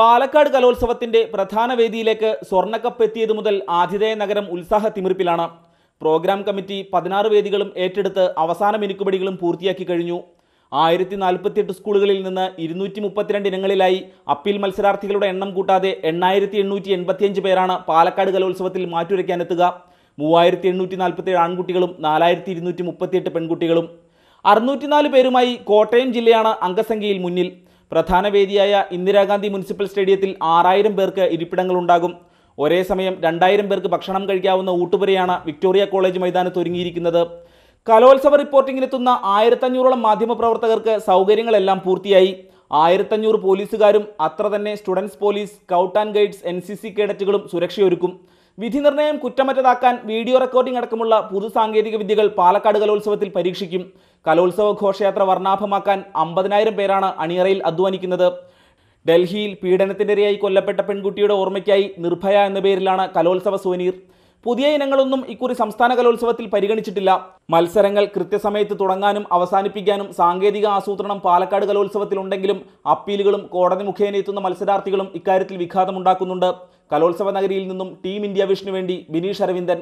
പാലക്കാട് കലോത്സവത്തിന്റെ പ്രധാന വേദിയിലേക്ക് സ്വർണക്കപ്പ് എത്തിയതു മുതൽ ആതിഥേയ നഗരം ഉത്സാഹ തിമിർപ്പിലാണ്. പ്രോഗ്രാം കമ്മിറ്റി പതിനാറ് വേദികളും ഏറ്റെടുത്ത് അവസാന മിനുക്കുപടികളും പൂർത്തിയാക്കി കഴിഞ്ഞു. ആയിരത്തി നാൽപ്പത്തിയെട്ട് സ്കൂളുകളിൽ നിന്ന് ഇരുന്നൂറ്റി മുപ്പത്തിരണ്ട് ഇനങ്ങളിലായി അപ്പീൽ മത്സരാർത്ഥികളുടെ എണ്ണം കൂട്ടാതെ എണ്ണായിരത്തി എണ്ണൂറ്റി എൺപത്തിയഞ്ച് പേരാണ് പാലക്കാട് കലോത്സവത്തിൽ മാറ്റുരയ്ക്കാനെത്തുക. മൂവായിരത്തി എണ്ണൂറ്റി നാൽപ്പത്തിയേഴ് ആൺകുട്ടികളും നാലായിരത്തി ഇരുന്നൂറ്റി മുപ്പത്തിയെട്ട് പെൺകുട്ടികളും. അറുന്നൂറ്റിനാല് പേരുമായി കോട്ടയം ജില്ലയാണ് അംഗസംഖ്യയിൽ മുന്നിൽ. പ്രധാന വേദിയായ ഇന്ദിരാഗാന്ധി മുനിസിപ്പൽ സ്റ്റേഡിയത്തിൽ ആറായിരം പേർക്ക് ഇരിപ്പിടങ്ങളുണ്ടാകും. ഒരേ സമയം രണ്ടായിരം പേർക്ക് ഭക്ഷണം കഴിക്കാവുന്ന ഊട്ടുപുരയാണ് വിക്ടോറിയ കോളേജ് മൈതാനത്ത് ഒരുങ്ങിയിരിക്കുന്നത്. കലോത്സവ റിപ്പോർട്ടിങ്ങിനെത്തുന്ന ആയിരത്തഞ്ഞൂറോളം മാധ്യമപ്രവർത്തകർക്ക് സൗകര്യങ്ങളെല്ലാം പൂർത്തിയായി. ആയിരത്തഞ്ഞൂറ് പോലീസുകാരും അത്ര തന്നെ students police scout and guides N C C കേഡറ്റുകളും സുരക്ഷയൊരുക്കും. വിധി നിർണയം കുറ്റമറ്റതാക്കാൻ വീഡിയോ റെക്കോർഡിംഗ് അടക്കമുള്ള പുതു സാങ്കേതിക വിദ്യകൾ പാലക്കാട് കലോത്സവത്തിൽ പരീക്ഷിക്കും. കലോത്സവ ഘോഷയാത്ര വർണാഭമാക്കാൻ അമ്പതിനായിരം പേരാണ് അണിയറയിൽ അധ്വാനിക്കുന്നത്. ഡൽഹിയിൽ പീഡനത്തിനിരയായി കൊല്ലപ്പെട്ട പെൺകുട്ടിയുടെ ഓർമ്മയ്ക്കായി നിർഭയ എന്ന പേരിലാണ് കലോത്സവ സുവനീർ. പുതിയ ഇനങ്ങളൊന്നും ഇക്കുറി സംസ്ഥാന കലോത്സവത്തിൽ പരിഗണിച്ചിട്ടില്ല. മത്സരങ്ങൾ കൃത്യസമയത്ത് തുടങ്ങാനും അവസാനിപ്പിക്കാനും സാങ്കേതിക ആസൂത്രണം പാലക്കാട് കലോത്സവത്തിലുണ്ടെങ്കിലും അപ്പീലുകളും കോടതി മുഖേന എത്തുന്ന മത്സരാർത്ഥികളും ഇക്കാര്യത്തിൽ വിഘാതമുണ്ടാക്കുന്നുണ്ട്. കലോത്സവ നഗരിയിൽ നിന്നും ടീം ഇന്ത്യ വിഷനു വേണ്ടി ബിനീഷ് അരവിന്ദൻ